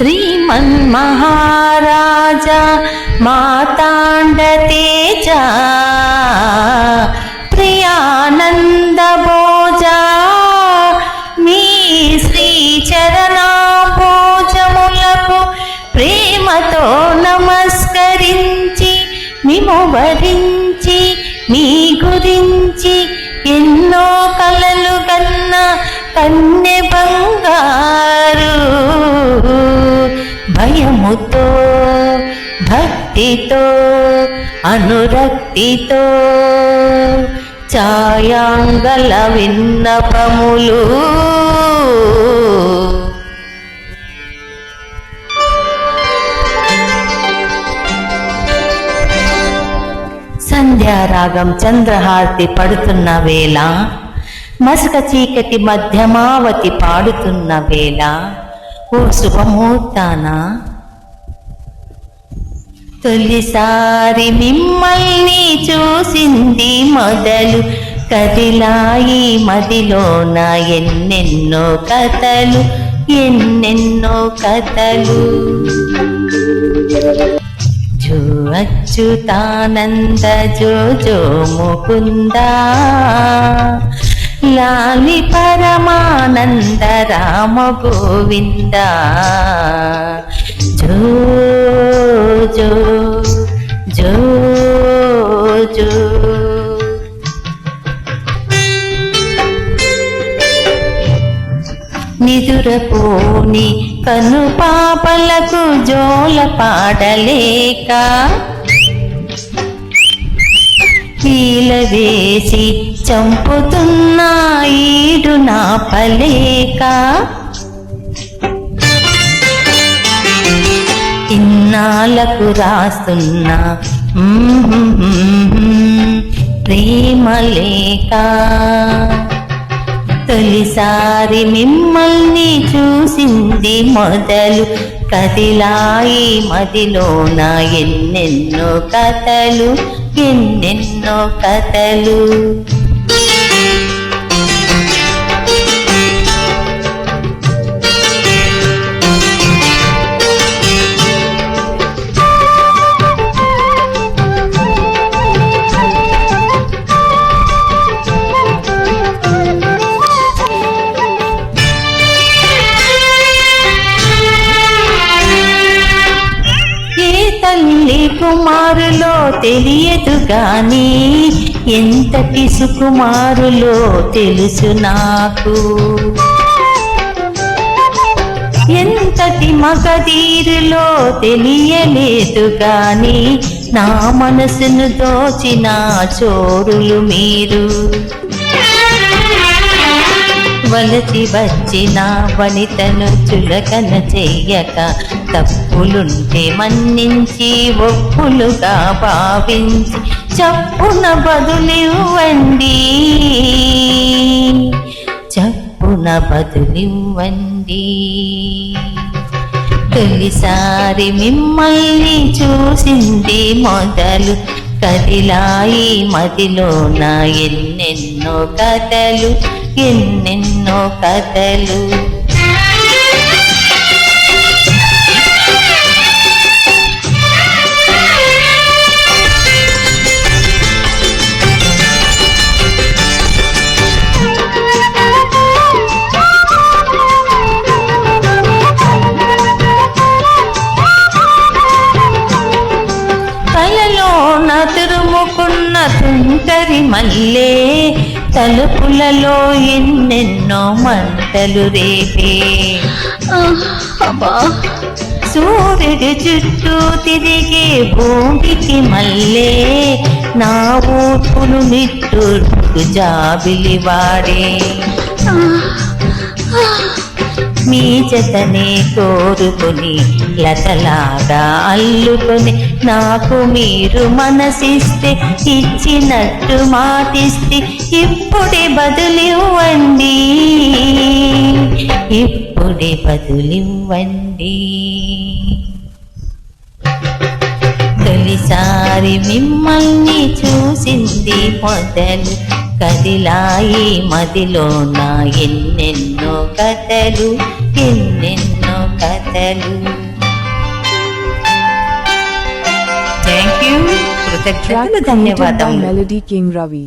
श्रीमन्महाराजा माताण्डतेजा ప్రియానందభోజా మీ శ్రీచరణాభోజములకు ప్రేమతో నమస్కరించి మిము వరించి మీ గురించి ఎన్నో కలలు కన్న కన్నె బంగారు అనురక్తితో ఛాయాంగల విన్నపములు సంధ్యారాగం చంద్రహారతి పడుతున్న వేళ మసక చీకటి మధ్యమావతి పాడుతున్న వేళ ఓ శుభముహూర్తాన తొలిసారి మిమ్మల్ని చూసింది మొదలు కదిలాయి మదిలోన ఎన్నెన్నో కథలు ఎన్నెన్నో కథలు. జో అచ్యుతానంద జో జో ముకుంద లాలి పరమానంద రామ గోవిందా. జో జో జో జో. నిదురపోని కను పాపలకు జోల పాడలేక పీల వేసి చంపుతున్న ఈడు నాపలేక నాలకు రాస్తున్నా ప్రేమ లేక తొలిసారి మిమ్మల్ని చూసింది మొదలు కదిలాయి మదిలోన ఎన్నెన్నో కథలు ఎన్నెన్నో కథలు. కుమారులో తెలియదు గాని ఎంతటి సుకుమారులో తెలుసు నాకు. ఎంతటి మగధీరులో తెలియలేదు గాని నా మనసును దోచిన చోరులు మీరు. వలసి వచ్చిన వనితను చులకన చెయ్యక తప్పులుంటే మన్నించి ఒప్పులుగా భావించి చప్పున బదులివ్వండి. చప్పున బదులివ్వండి. తొలిసారి మిమ్మల్ని చూసింది మొదలు కదిలాయి మదిలోన ఎన్నెన్నో కథలు. ఎన్నెన్నో కథలు. కలలోన తురుముకున్న తుంటరి మల్లే. తలుపులలో ఎన్నెన్నో మంటలు రేపే. సూర్యుడు చుట్టూ తిరిగే భూమికి మల్లే నా ఊపులు నిట్టూర్పు జాబిలి వాడే. మీ జతనే కోరుకొని లతలాగా అల్లుకొని నాకు మీరు మనసిస్తే ఇచ్చినట్టు మాటిస్తే ఇప్పుడే బదులివ్వండి. ఇప్పుడే బదులివ్వండి. తొలిసారి మిమ్మల్ని చూసింది మొదలు కదిలాయి మదిలోన ఎన్నెన్నో కథలు ఎన్నెన్నో కథలు. థ్యాంక్ యూ Track కృతజ్ఞతలు ధన్యవాదములు. Melody King Ravi.